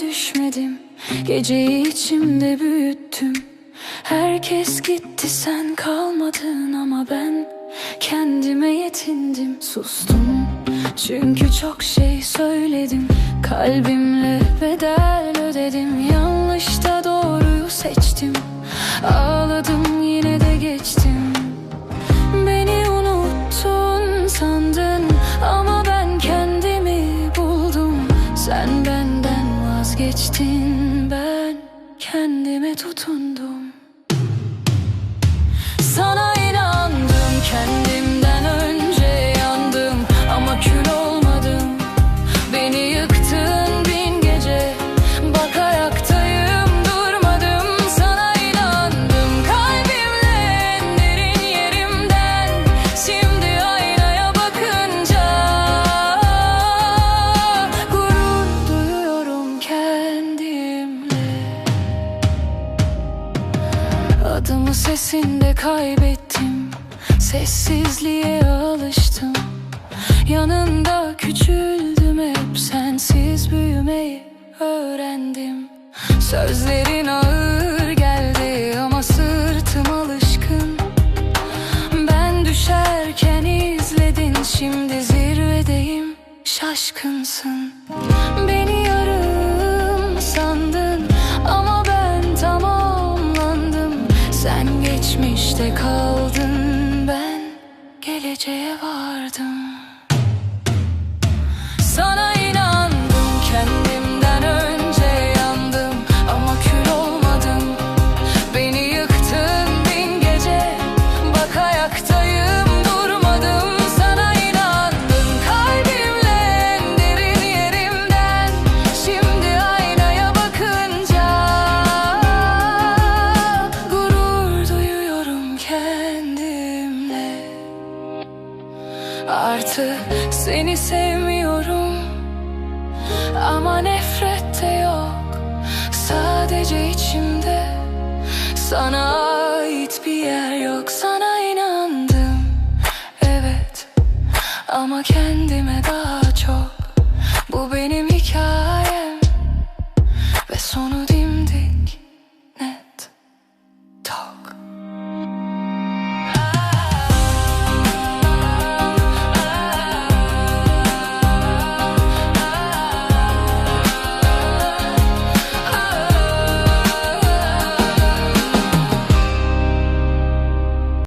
düşmedim. Geceyi içimde büyüttüm. Herkes gitti sen kalmadın ama ben Kendime yetindim sustum. Çünkü çok şey söyledim Kalbimle bedel ödedim. Yanlış da doğruyu seçtim. Ağladım kendime tutundum. Adımı sesinde kaybettim. Sessizliğe alıştım. Yanında küçüldüm hep. Sensiz büyümeyi öğrendim. Sözlerin ağır geldi ama sırtım alışkın. Ben düşerken izledin. Şimdi zirvedeyim. Şaşkınsın. Beni geçmişte kaldın ben? Geleceğe vardım artık seni sevmiyorum. Ama nefret de yok. Sadece içimde Sana ait bir yer yok. Sana inandım Evet. Ama kendime daha çok. Bu benim hikayem. Ve sonu dimdik Net. Tok